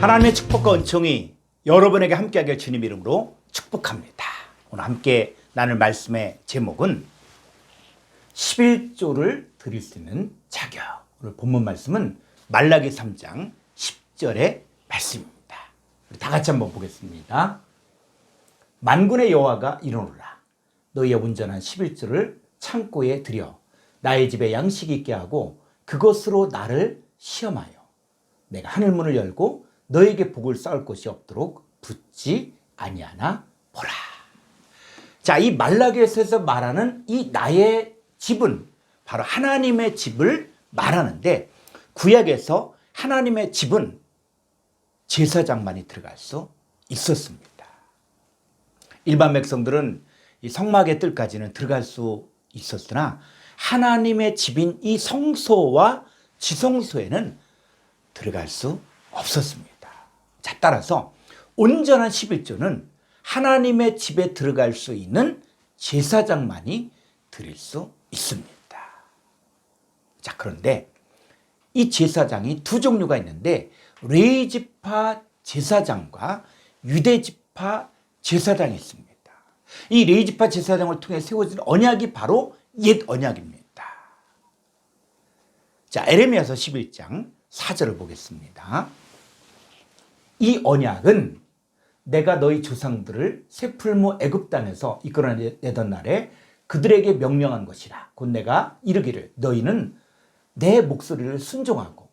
하나님의 축복과 은총이 여러분에게 함께하길 주님 이름으로 축복합니다. 오늘 함께 나눌 말씀의 제목은 11조를 드릴 수 있는 자격. 오늘 본문 말씀은 말라기 3장 10절의 말씀입니다. 다 같이 한번 보겠습니다. 만군의 여호와가 이르노라 너희의 온전한 11조를 창고에 들여 나의 집에 양식 있게 하고 그것으로 나를 시험하여 내가 하늘 문을 열고 너에게 복을 쌓을 곳이 없도록 붙지 아니하나 보라. 자, 이 말라기에서 말하는 이 나의 집은 바로 하나님의 집을 말하는데 구약에서 하나님의 집은 제사장만이 들어갈 수 있었습니다. 일반 백성들은 이 성막의 뜰까지는 들어갈 수 있었으나 하나님의 집인 이 성소와 지성소에는 들어갈 수 없었습니다. 자, 따라서 온전한 11조는 하나님의 집에 들어갈 수 있는 제사장만이 드릴 수 있습니다. 자, 그런데 이 제사장이 두 종류가 있는데 레이지파 제사장과 유대지파 제사장이 있습니다. 이 레이지파 제사장을 통해 세워진 언약이 바로 옛 언약입니다. 자, 에레미야서 11장 4절을 보겠습니다. 이 언약은 내가 너희 조상들을 세풀무 애굽 땅에서 이끌어내던 날에 그들에게 명령한 것이라. 곧 내가 이르기를 너희는 내 목소리를 순종하고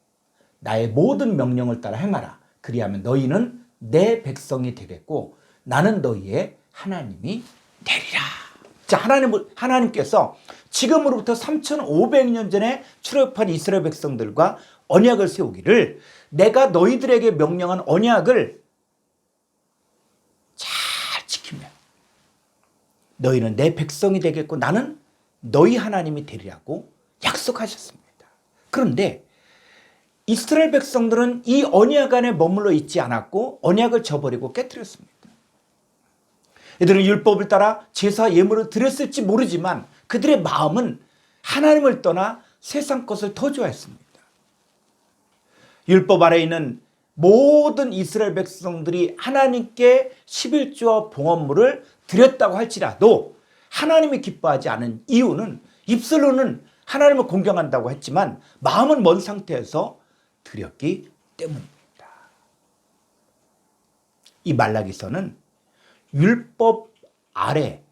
나의 모든 명령을 따라 행하라. 그리하면 너희는 내 백성이 되겠고 나는 너희의 하나님이 되리라. 자, 하나님, 하나님께서 지금으로부터 3,500년 전에 출애굽한 이스라엘 백성들과 언약을 세우기를 내가 너희들에게 명령한 언약을 잘 지키면 너희는 내 백성이 되겠고 나는 너희 하나님이 되리라고 약속하셨습니다. 그런데 이스라엘 백성들은 이 언약 안에 머물러 있지 않았고 언약을 저버리고 깨뜨렸습니다. 이들은 율법을 따라 제사 예물을 드렸을지 모르지만 그들의 마음은 하나님을 떠나 세상 것을 더 좋아했습니다. 율법 아래 있는 모든 이스라엘 백성들이 하나님께 11조와 봉헌물을 드렸다고 할지라도 하나님이 기뻐하지 않은 이유는 입술로는 하나님을 공경한다고 했지만 마음은 먼 상태에서 드렸기 때문입니다. 이 말라기서는 율법 아래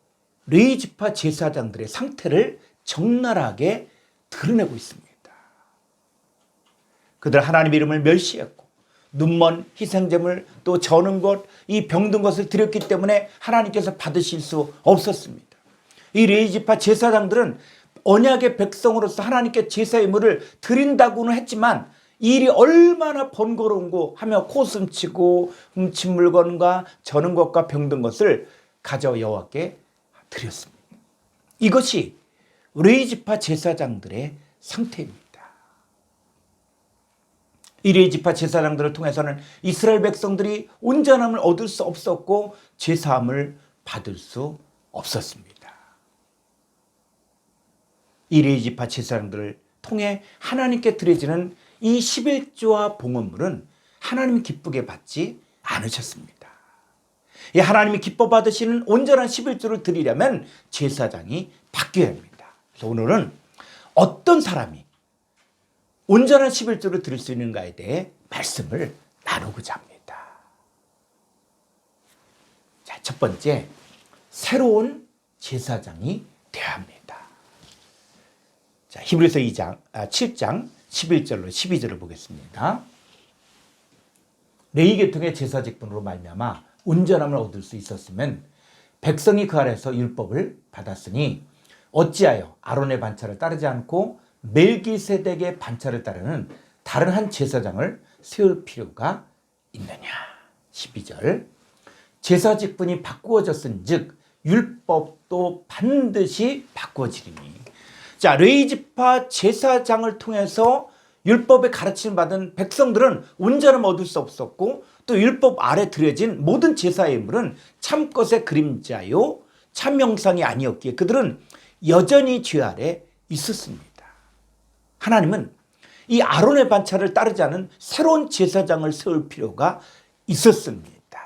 레이지파 제사장들의 상태를 적나라하게 드러내고 있습니다. 그들 하나님 이름을 멸시했고 눈먼 희생제물 또 저는 것, 이 병든 것을 드렸기 때문에 하나님께서 받으실 수 없었습니다. 이 레이지파 제사장들은 언약의 백성으로서 하나님께 제사의 물을 드린다고는 했지만 이 일이 얼마나 번거로운고 하며 코숨치고 훔친 물건과 저는 것과 병든 것을 가져 여호와께 드렸습니다. 이것이 레이지파 제사장들의 상태입니다. 이 레이지파 제사장들을 통해서는 이스라엘 백성들이 온전함을 얻을 수 없었고 제사함을 받을 수 없었습니다. 이 레이지파 제사장들을 통해 하나님께 드려지는 이 11조와 봉헌물은 하나님 기쁘게 받지 않으셨습니다. 이 하나님이 기뻐 받으시는 온전한 11조를 드리려면 제사장이 바뀌어야 합니다. 그래서 오늘은 어떤 사람이 온전한 11조를 드릴 수 있는가에 대해 말씀을 나누고자 합니다. 자, 첫 번째, 새로운 제사장이 되어야 합니다. 자, 히브리서 2장, 아, 7장 11절로 12절을 보겠습니다. 레위 계통의 제사 직분으로 말미암아 온전함을 얻을 수 있었으면 백성이 그 아래서 율법을 받았으니 어찌하여 아론의 반차를 따르지 않고 멜기세덱의 반차를 따르는 다른 한 제사장을 세울 필요가 있느냐. 12절. 제사 직분이 바꾸어졌은 즉 율법도 반드시 바꾸어지리니. 자, 레이지파 제사장을 통해서 율법의 가르침을 받은 백성들은 온전함 얻을 수 없었고 또 율법 아래 드려진 모든 제사의 물은 참 것의 그림자요 참 형상이 아니었기에 그들은 여전히 죄 아래 있었습니다. 하나님은 이 아론의 반차를 따르지 않은 새로운 제사장을 세울 필요가 있었습니다.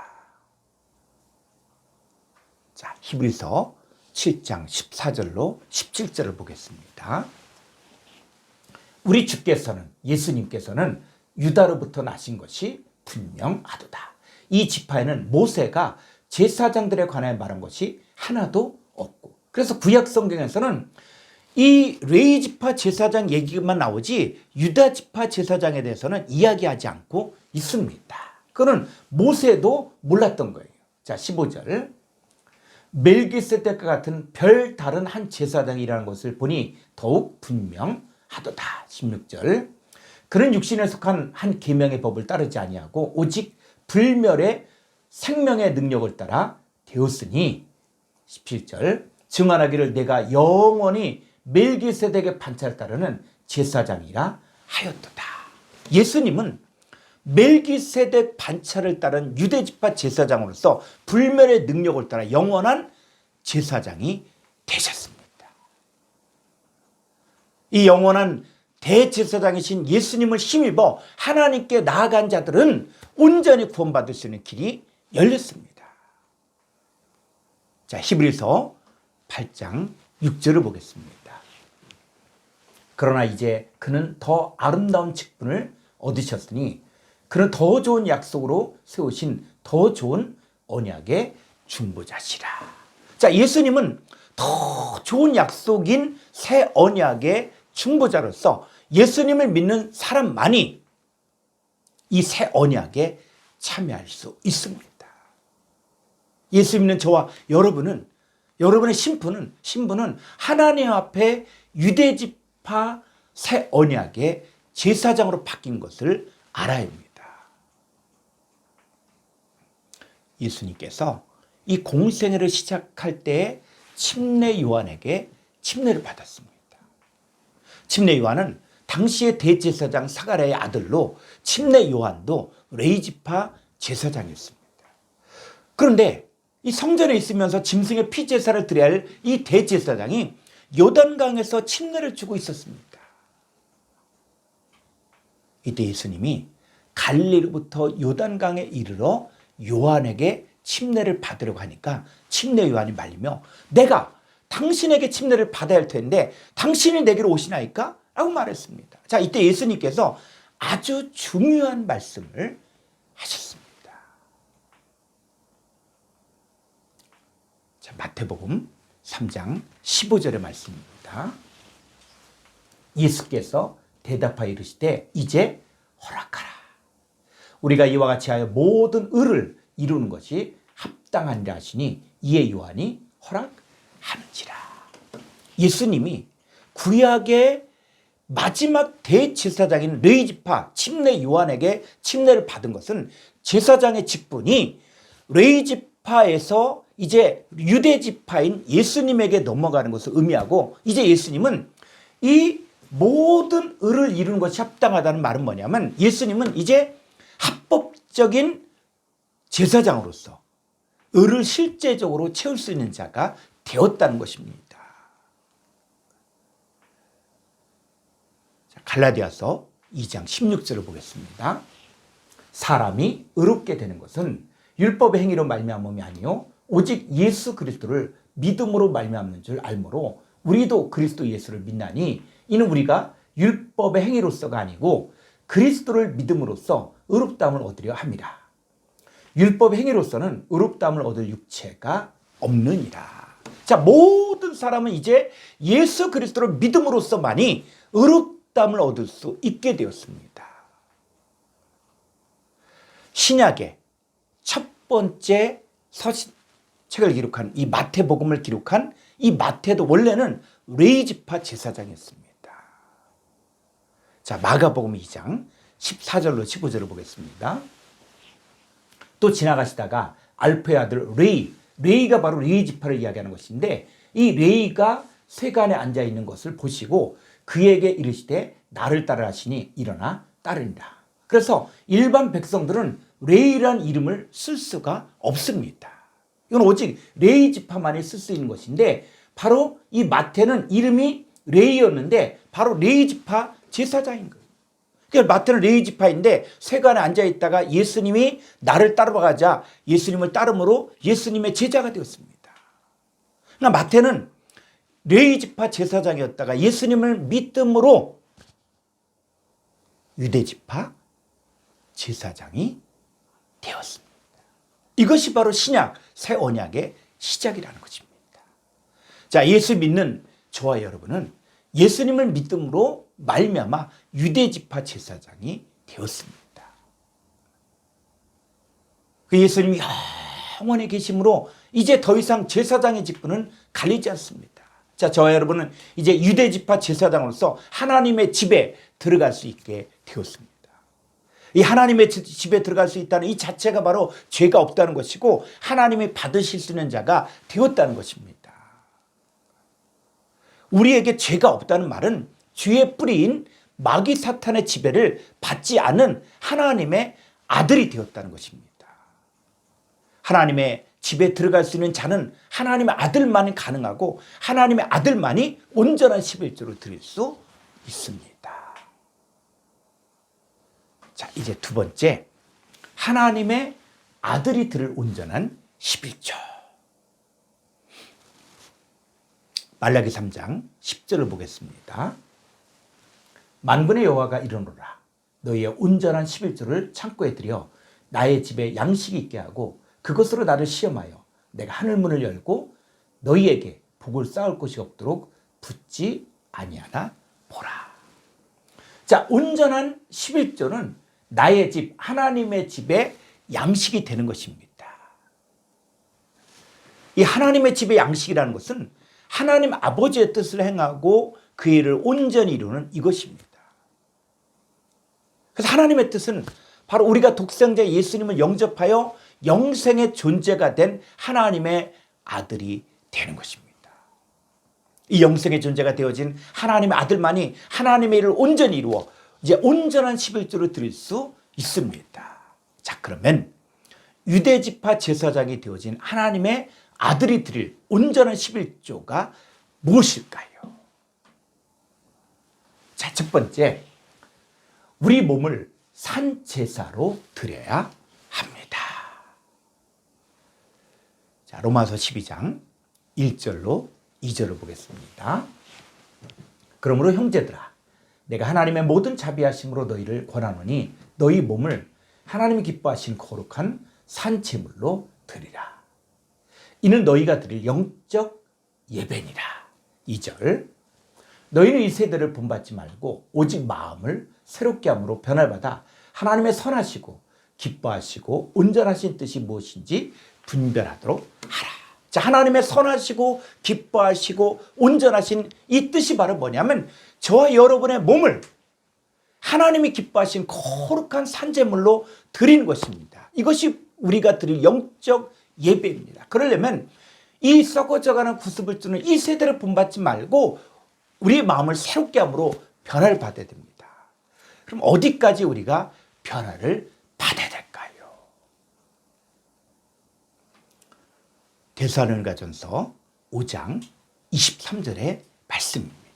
자, 히브리서 7장 14절로 17절을 보겠습니다. 우리 주께서는 예수님께서는 유다로부터 나신 것이 분명하도다. 이 지파에는 모세가 제사장들에 관하여 말한 것이 하나도 없고 그래서 구약 성경에서는 이 레이 지파 제사장 얘기만 나오지 유다 지파 제사장에 대해서는 이야기하지 않고 있습니다. 그거는 모세도 몰랐던 거예요. 자, 15절. 멜기세덱과 같은 별 다른 한 제사장이라는 것을 보니 더욱 분명하도다. 16절. 그는 육신에 속한 한 계명의 법을 따르지 아니하고 오직 불멸의 생명의 능력을 따라 되었으니 17절 증언하기를 내가 영원히 멜기세덱의 판차를 따르는 제사장이라 하였도다. 예수님은 멜기세덱 반차를 따른 유대 지파 제사장으로서 불멸의 능력을 따라 영원한 제사장이 되셨습니다. 이 영원한 대제사장이신 예수님을 힘입어 하나님께 나아간 자들은 온전히 구원받을 수 있는 길이 열렸습니다. 자, 히브리서 8장 6절을 보겠습니다. 그러나 이제 그는 더 아름다운 직분을 얻으셨으니 그는 더 좋은 약속으로 세우신 더 좋은 언약의 중보자시라. 자, 예수님은 더 좋은 약속인 새 언약의 중보자로서 예수님을 믿는 사람만이 이 새 언약에 참여할 수 있습니다. 예수 믿는 저와 여러분은 여러분의 신분은 신분은 하나님 앞에 유대 지파 새 언약의 제사장으로 바뀐 것을 알아야 합니다. 예수님께서 이 공생애를 시작할 때 침례 요한에게 침례를 받았습니다. 침례 요한은 당시의 대제사장 사가랴의 아들로 침례 요한도 레이지파 제사장이었습니다. 그런데 이 성전에 있으면서 짐승의 피 제사를 드려야 할 이 대제사장이 요단강에서 침례를 주고 있었습니다. 이때 예수님이 갈릴리부터 요단강에 이르러 요한에게 침례를 받으려고 하니까 침례 요한이 말리며 내가 당신에게 침례를 받아야 할 텐데 당신이 내게로 오시나이까? 라고 말했습니다. 자, 이때 예수님께서 아주 중요한 말씀을 하셨습니다. 자, 마태복음 3장 15절의 말씀입니다. 예수께서 대답하여 이르시되 이제 허락하라. 우리가 이와 같이 하여 모든 의를 이루는 것이 합당하니라 하시니 이에 요한이 허락하는지라. 예수님이 구약의 마지막 대제사장인 레이지파 침례 요한에게 침례를 받은 것은 제사장의 직분이 레이지파에서 이제 유대 지파인 예수님에게 넘어가는 것을 의미하고 이제 예수님은 이 모든 의를 이루는 것이 합당하다는 말은 뭐냐면 예수님은 이제 합법적인 제사장으로서 의를 실제적으로 채울 수 있는 자가 되었다는 것입니다. 갈라디아서 2장 16절을 보겠습니다. 사람이 의롭게 되는 것은 율법의 행위로 말미암음이 아니요 오직 예수 그리스도를 믿음으로 말미암는 줄 알므로 우리도 그리스도 예수를 믿나니 이는 우리가 율법의 행위로서가 아니고 그리스도를 믿음으로써 의롭다함을 얻으려 합니다. 율법의 행위로서는 의롭다함을 얻을 육체가 없느니라. 자, 모든 사람은 이제 예수 그리스도를 믿음으로써만이 의롭다함을 얻을 수 있게 되었습니다. 신약의 첫 번째 서신 책을 기록한 이 마태복음을 기록한 이 마태도 원래는 레이지파 제사장이었습니다. 자, 마가복음 2장 14절로 15절을 보겠습니다. 또 지나가시다가 알프의 아들 레이, 레이가 바로 레이 지파를 이야기하는 것인데 이 레이가 세간에 앉아 있는 것을 보시고 그에게 이르시되 나를 따르 하시니 일어나 따르니라. 그래서 일반 백성들은 레이란 이름을 쓸 수가 없습니다. 이건 오직 레이 지파만이 쓸 수 있는 것인데 바로 이 마태는 이름이 레이였는데 바로 레이 지파 제사장인 거예요. 그러니까 마태는 레위 지파인데 세관에 앉아 있다가 예수님이 나를 따라가자 예수님을 따름으로 예수님의 제자가 되었습니다. 그러니까 마태는 레위 지파 제사장이었다가 예수님을 믿음으로 유대 지파 제사장이 되었습니다. 이것이 바로 신약 새 언약의 시작이라는 것입니다. 자, 예수 믿는 저와 여러분은 예수님을 믿음으로 말미암아 유대 지파 제사장이 되었습니다. 그 예수님이 영원히 계심으로 이제 더 이상 제사장의 직분은 갈리지 않습니다. 자, 저와 여러분은 이제 유대 지파 제사장으로서 하나님의 집에 들어갈 수 있게 되었습니다. 이 하나님의 집에 들어갈 수 있다는 이 자체가 바로 죄가 없다는 것이고 하나님이 받으실 수 있는 자가 되었다는 것입니다. 우리에게 죄가 없다는 말은 죄의 뿌리인 마귀 사탄의 지배를 받지 않은 하나님의 아들이 되었다는 것입니다. 하나님의 집에 들어갈 수 있는 자는 하나님의 아들만이 가능하고 하나님의 아들만이 온전한 11조를 드릴 수 있습니다. 자, 이제 두 번째. 하나님의 아들이 들을 온전한 11조. 말라기 3장 10절을 보겠습니다. 만군의 여호와가 이르노라 너희의 온전한 11조를 창고에 들여 나의 집에 양식이 있게 하고 그것으로 나를 시험하여 내가 하늘 문을 열고 너희에게 복을 쌓을 곳이 없도록 붙지 아니하나 보라. 자, 온전한 11조는 나의 집, 하나님의 집에 양식이 되는 것입니다. 이 하나님의 집의 양식이라는 것은 하나님 아버지의 뜻을 행하고 그 일을 온전히 이루는 이것입니다. 그래서 하나님의 뜻은 바로 우리가 독생자 예수님을 영접하여 영생의 존재가 된 하나님의 아들이 되는 것입니다. 이 영생의 존재가 되어진 하나님의 아들만이 하나님의 일을 온전히 이루어 이제 온전한 11조를 드릴 수 있습니다. 자, 그러면 유대 지파 제사장이 되어진 하나님의 아들이 드릴 온전한 11조가 무엇일까요? 자, 첫 번째. 우리 몸을 산 제사로 드려야 합니다. 자, 로마서 12장 1절로 2절을 보겠습니다. 그러므로 형제들아 내가 하나님의 모든 자비하심으로 너희를 권하노니 너희 몸을 하나님이 기뻐하신 거룩한 산제물로 드리라. 이는 너희가 드릴 영적 예배니라. 2절. 너희는 이 세대를 본받지 말고 오직 마음을 새롭게 함으로 변화받아 하나님의 선하시고 기뻐하시고 온전하신 뜻이 무엇인지 분별하도록 하라. 자, 하나님의 선하시고 기뻐하시고 온전하신 이 뜻이 바로 뭐냐면 저와 여러분의 몸을 하나님이 기뻐하신 거룩한 산재물로 드리는 것입니다. 이것이 우리가 드릴 영적 예배입니다. 그러려면 이 썩어져가는 구습을 주는 이 세대를 본받지 말고 우리의 마음을 새롭게 함으로 변화를 받아야 됩니다. 그럼 어디까지 우리가 변화를 받아야 될까요? 대사론가전서 5장 23절의 말씀입니다.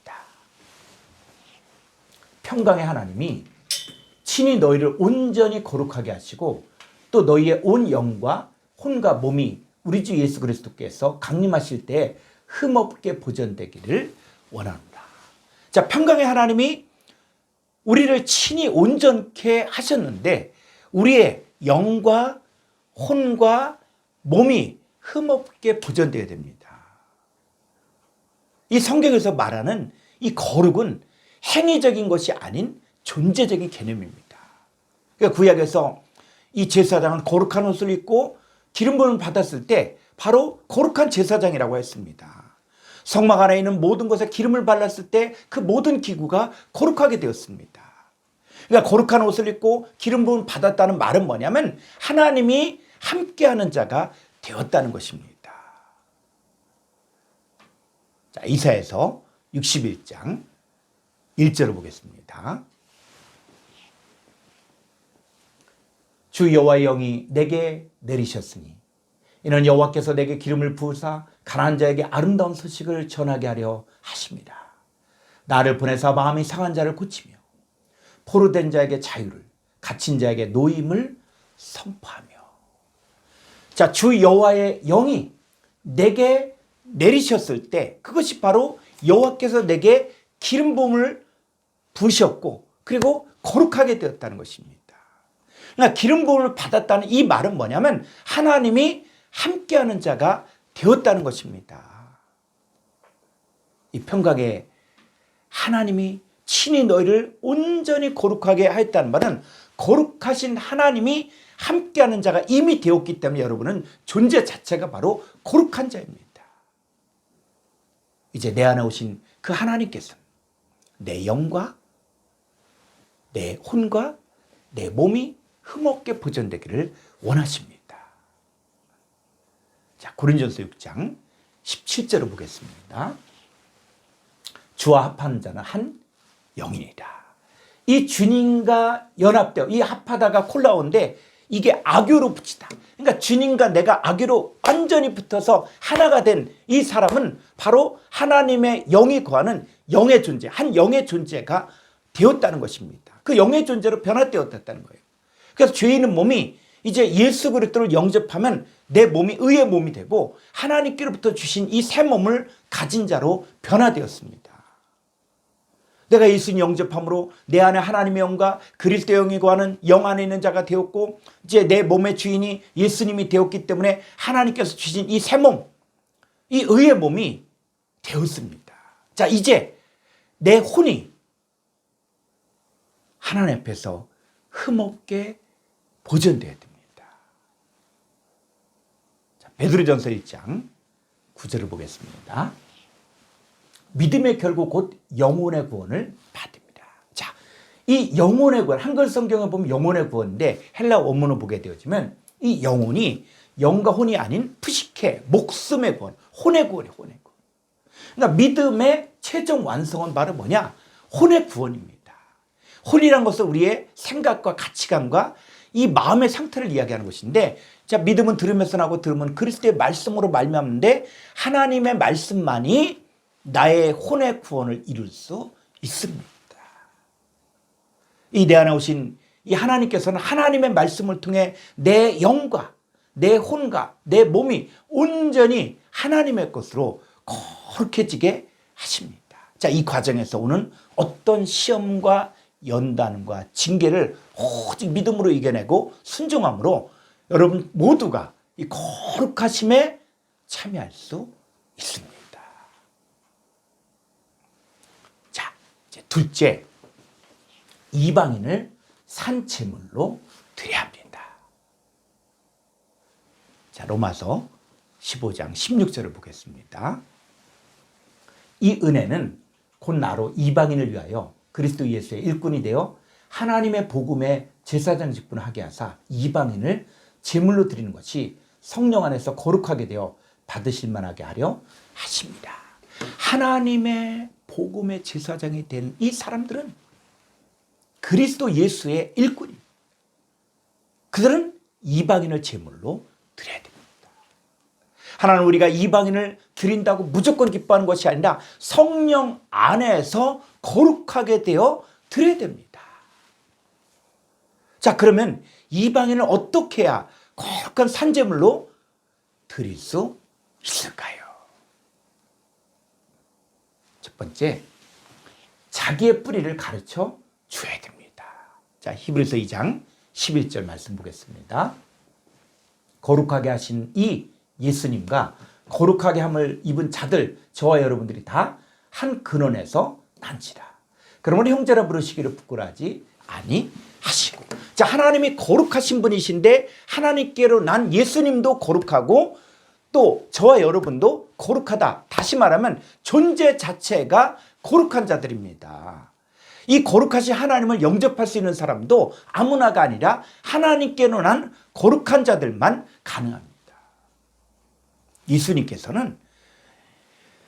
평강의 하나님이 친히 너희를 온전히 거룩하게 하시고 또 너희의 온 영과 혼과 몸이 우리 주 예수 그리스도께서 강림하실 때 흠없게 보존되기를 원합니다. 자, 평강의 하나님이 우리를 친히 온전케 하셨는데 우리의 영과 혼과 몸이 흠없게 보존되어야 됩니다. 이 성경에서 말하는 이 거룩은 행위적인 것이 아닌 존재적인 개념입니다. 그러니까 구약에서 이 제사장은 거룩한 옷을 입고 기름 부음을 받았을 때 바로 거룩한 제사장이라고 했습니다. 성막 안에 있는 모든 것에 기름을 발랐을 때 그 모든 기구가 거룩하게 되었습니다. 그러니까 거룩한 옷을 입고 기름 부음 받았다는 말은 뭐냐면 하나님이 함께하는 자가 되었다는 것입니다. 자, 이사에서 61장 1절을 보겠습니다. 주 여호와의 영이 내게 내리셨으니 이는 여호와께서 내게 기름을 부으사 가난한 자에게 아름다운 소식을 전하게 하려 하십니다. 나를 보내사 마음이 상한 자를 고치며 포로된 자에게 자유를 갇힌 자에게 노임을 선포하며 자, 주 여호와의 영이 내게 내리셨을 때 그것이 바로 여호와께서 내게 기름 부음을 부으셨고 그리고 거룩하게 되었다는 것입니다. 그러니까 기름 부음을 받았다는 이 말은 뭐냐면 하나님이 함께하는 자가 되었다는 것입니다. 이 평강에 하나님이 친히 너희를 온전히 거룩하게 하였다는 말은 거룩하신 하나님이 함께하는 자가 이미 되었기 때문에 여러분은 존재 자체가 바로 거룩한 자입니다. 이제 내 안에 오신 그 하나님께서 내 영과 내 혼과 내 몸이 흠없게 보존되기를 원하십니다. 자, 고린전서 6장 17절을 보겠습니다. 주와 합하는 자는 한 영이니라. 이 주님과 연합되어 이 합하다가 콜라오인데 이게 악교로 붙이다. 그러니까 주님과 내가 악교로 완전히 붙어서 하나가 된 이 사람은 바로 하나님의 영이 거하는 영의 존재, 한 영의 존재가 되었다는 것입니다. 그 영의 존재로 변화되었다는 거예요. 그래서 죄 있는 몸이 이제 예수 그리스도를 영접하면 내 몸이 의의 몸이 되고 하나님께로부터 주신 이 새 몸을 가진 자로 변화되었습니다. 내가 예수님 영접함으로 내 안에 하나님의 영과 그리스도 영이 거하는 영 안에 있는 자가 되었고 이제 내 몸의 주인이 예수님이 되었기 때문에 하나님께서 주신 이 새 몸, 이 의의 몸이 되었습니다. 자, 이제 내 혼이 하나님 앞에서 흠없게 보존되어야 됩니다. 자, 베드로전서 1장 9절을 보겠습니다. 믿음의 결국 곧 영혼의 구원을 받습니다. 자, 이 영혼의 구원, 한글 성경을 보면 영혼의 구원인데 헬라 원문을 보게 되어지면 이 영혼이 영과 혼이 아닌 푸시케, 목숨의 구원, 혼의 구원이 혼의 구원. 그러니까 믿음의 최종 완성은 바로 뭐냐? 혼의 구원입니다. 혼이란 것은 우리의 생각과 가치관과 이 마음의 상태를 이야기하는 것인데 자 믿음은 들으면서 나고 들으면 그리스도의 말씀으로 말미암는데 하나님의 말씀만이 나의 혼의 구원을 이룰 수 있습니다. 이 내 안에 오신 이 하나님께서는 하나님의 말씀을 통해 내 영과 내 혼과 내 몸이 온전히 하나님의 것으로 거룩해지게 하십니다. 자, 이 과정에서 오는 어떤 시험과 연단과 징계를 오직 믿음으로 이겨내고 순종함으로 여러분 모두가 이 거룩하심에 참여할 수 있습니다. 자, 이제 둘째, 이방인을 산채물로 드려야 합니다. 자, 로마서 15장 16절을 보겠습니다. 이 은혜는 곧 나로 이방인을 위하여 그리스도 예수의 일꾼이 되어 하나님의 복음의 제사장 직분을 하게 하사 이방인을 제물로 드리는 것이 성령 안에서 거룩하게 되어 받으실 만하게 하려 하십니다. 하나님의 복음의 제사장이 된 이 사람들은 그리스도 예수의 일꾼입니다. 그들은 이방인을 제물로 드려야 됩니다. 하나는 우리가 이방인을 드린다고 무조건 기뻐하는 것이 아니라 성령 안에서 거룩하게 되어 드려야 됩니다. 자, 그러면 이방인을 어떻게 해야 거룩한 산재물로 드릴 수 있을까요? 첫 번째, 자기의 뿌리를 가르쳐 줘야 됩니다. 자, 히브리서 2장 11절 말씀 보겠습니다. 거룩하게 하신 이 예수님과 거룩하게 함을 입은 자들, 저와 여러분들이 다 한 근원에서 난지라. 그러므로 형제라 부르시기를 부끄러하지 아니 하시고. 자, 하나님이 거룩하신 분이신데 하나님께로 난 예수님도 거룩하고 또 저와 여러분도 거룩하다. 다시 말하면 존재 자체가 거룩한 자들입니다. 이 거룩하신 하나님을 영접할 수 있는 사람도 아무나가 아니라 하나님께로 난 거룩한 자들만 가능합니다. 예수님께서는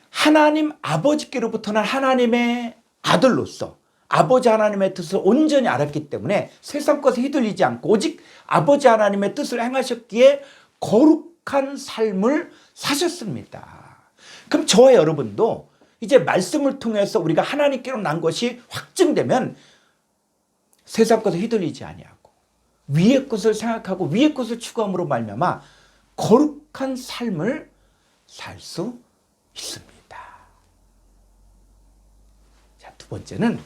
하나님 아버지께로부터 난 하나님의 아들로서 아버지 하나님의 뜻을 온전히 알았기 때문에 세상 것에 휘둘리지 않고 오직 아버지 하나님의 뜻을 행하셨기에 거룩한 삶을 사셨습니다. 그럼 저와 여러분도 이제 말씀을 통해서 우리가 하나님께로 난 것이 확증되면 세상 것을 휘둘리지 아니하고 위의 것을 생각하고 위의 것을 추구함으로 말미암아 거룩 한 삶을 살 수 있습니다. 자, 두 번째는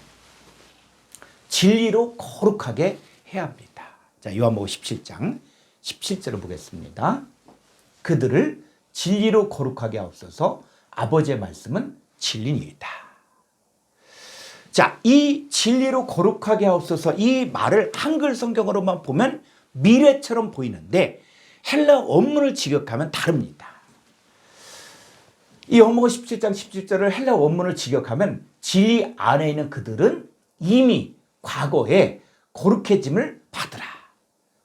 진리로 거룩하게 해야 합니다. 자, 요한복음 17장 17절을 보겠습니다. 그들을 진리로 거룩하게 하옵소서 아버지의 말씀은 진리니이다. 자, 이 진리로 거룩하게 하옵소서 이 말을 한글 성경으로만 보면 미래처럼 보이는데 헬라 원문을 직역하면 다릅니다. 이 영목은 17장 17절을 헬라 원문을 직역하면 진리 안에 있는 그들은 이미 과거에 거룩해짐을 받으라.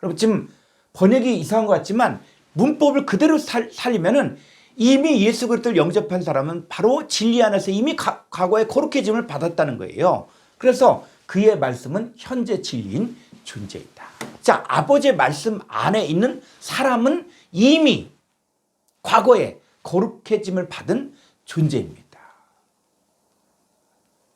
여러분 지금 번역이 이상한 것 같지만 문법을 그대로 살, 살리면은 이미 예수 그리스도를 영접한 사람은 바로 진리 안에서 이미 가, 과거에 거룩해짐을 받았다는 거예요. 그래서 그의 말씀은 현재 진리인 존재이다. 자, 아버지의 말씀 안에 있는 사람은 이미 과거에 거룩해짐을 받은 존재입니다.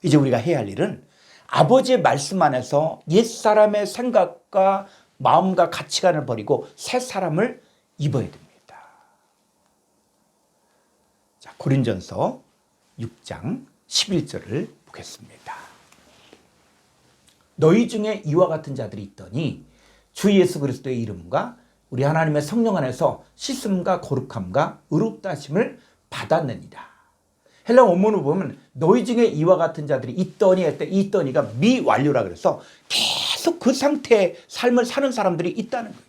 이제 우리가 해야 할 일은 아버지의 말씀 안에서 옛사람의 생각과 마음과 가치관을 버리고 새 사람을 입어야 됩니다. 자, 고린전서 6장 11절을 보겠습니다. 너희 중에 이와 같은 자들이 있더니 주 예수 그리스도의 이름과 우리 하나님의 성령 안에서 씻음과 거룩함과 의롭다 하심을 받았느니라. 헬라 원문을 보면 너희 중에 이와 같은 자들이 있더니 할때 있더니가 미완료라 그래서 계속 그 상태의 삶을 사는 사람들이 있다는 거예요.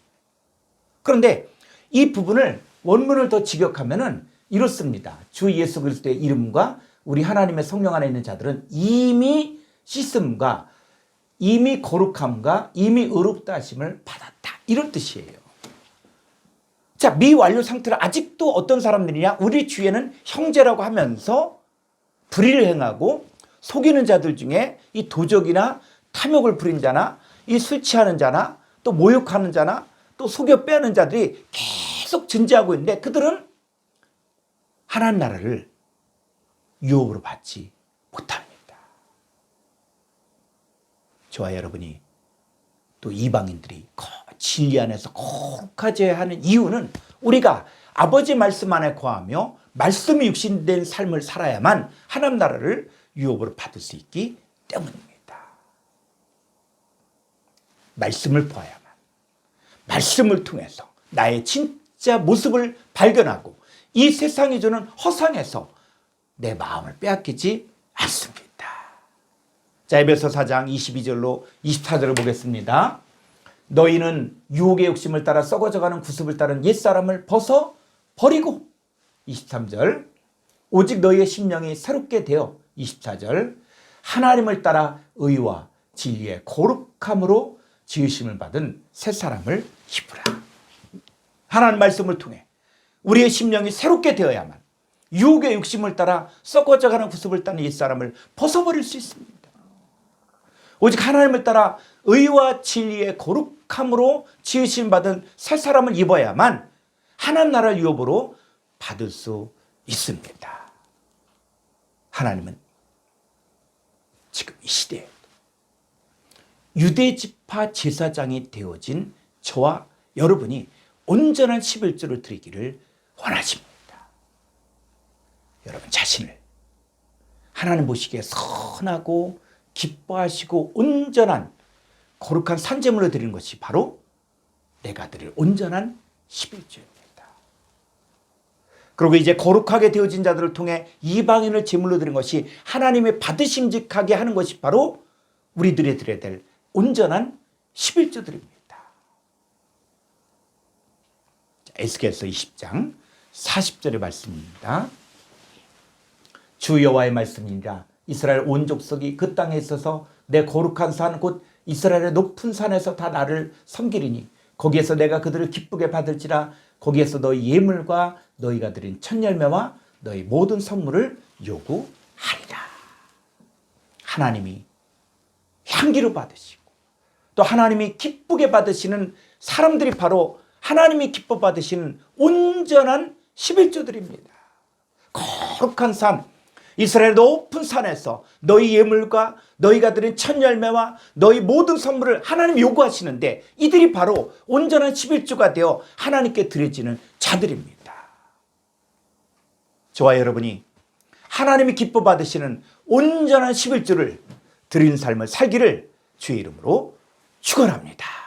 그런데 이 부분을 원문을 더 직역하면은 이렇습니다. 주 예수 그리스도의 이름과 우리 하나님의 성령 안에 있는 자들은 이미 씻음과 이미 거룩함과 이미 의롭다 하심을 받았다. 이런 뜻이에요. 자, 미완료 상태를 아직도 어떤 사람들이냐? 우리 주위에는 형제라고 하면서 불의를 행하고 속이는 자들 중에 이 도적이나 탐욕을 부린 자나 이 술 취하는 자나 또 모욕하는 자나 또 속여 빼는 자들이 계속 존재하고 있는데 그들은 하나님 나라를 유혹으로 받지 못합니다. 저와 여러분이 또 이방인들이 진리 안에서 거룩하게 하는 이유는 우리가 아버지 말씀 안에 거하며 말씀이 육신된 삶을 살아야만 하나님 나라를 유업으로 받을 수 있기 때문입니다. 말씀을 보아야만 말씀을 통해서 나의 진짜 모습을 발견하고 이 세상이 주는 허상에서 내 마음을 빼앗기지 않습니다. 자, 에베소 4장 22절로 24절을 보겠습니다. 너희는 유혹의 욕심을 따라 썩어져가는 구습을 따른 옛사람을 벗어 버리고 23절 오직 너희의 심령이 새롭게 되어 24절 하나님을 따라 의와 진리의 거룩함으로 지으심을 받은 새 사람을 입으라. 하나님 말씀을 통해 우리의 심령이 새롭게 되어야만 유혹의 욕심을 따라 썩어져가는 구습을 따는 옛사람을 벗어버릴 수 있습니다. 오직 하나님을 따라 의와 진리의 거룩함으로 지으심 받은 새 사람을 입어야만 하나님 나라 유업으로 받을 수 있습니다. 하나님은 지금 이 시대에 유대 지파 제사장이 되어진 저와 여러분이 온전한 11조를 드리기를 원하십니다. 여러분 자신을 하나님 보시기에 선하고 기뻐하시고 온전한 거룩한 산재물로 드리는 것이 바로 내가 드릴 온전한 11조입니다. 그리고 이제 거룩하게 되어진 자들을 통해 이방인을 제물로 드리는 것이 하나님의 받으심직하게 하는 것이 바로 우리들이 드려야 될 온전한 11조들입니다. 에스겔서 20장 40절의 말씀입니다. 주 여호와의 말씀이니라 이스라엘 온 족속이 그 땅에 있어서 내 거룩한 산 곧 이스라엘의 높은 산에서 다 나를 섬기리니 거기에서 내가 그들을 기쁘게 받을지라 거기에서 너희 예물과 너희가 드린 첫 열매와 너희 모든 선물을 요구하리라. 하나님이 향기로 받으시고 또 하나님이 기쁘게 받으시는 사람들이 바로 하나님이 기뻐 받으시는 온전한 11조들입니다. 거룩한 삶, 이스라엘 높은 산에서 너희 예물과 너희가 드린 첫 열매와 너희 모든 선물을 하나님 요구하시는데 이들이 바로 온전한 11조가 되어 하나님께 드려지는 자들입니다. 저와 여러분이 하나님이 기뻐 받으시는 온전한 11조를 드린 삶을 살기를 주의 이름으로 축원합니다.